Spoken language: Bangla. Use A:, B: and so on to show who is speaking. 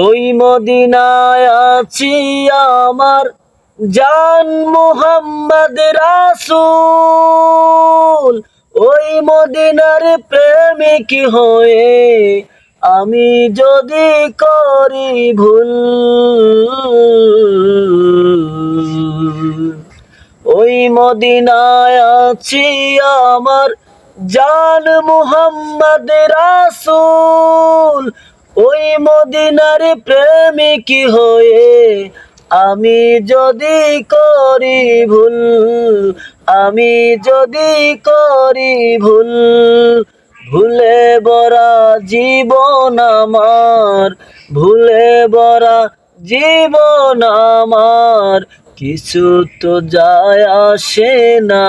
A: ওই মদিনায় আছি আমার জান মুহাম্মদ রাসূল। ওই মদিনার প্রেমিক হয়ে আমি যদি করি ভুল। ওই মদিনায় আছি আমার জান মুহাম্মদ রাসূল। ওই মদিনার প্রেমিক হয়ে আমি যদি করি ভুল, আমি যদি করি ভুল, ভুলে বরা জীবন আমার, ভুলে বরা জীবন আমার, কিছু তো যায় আসে না।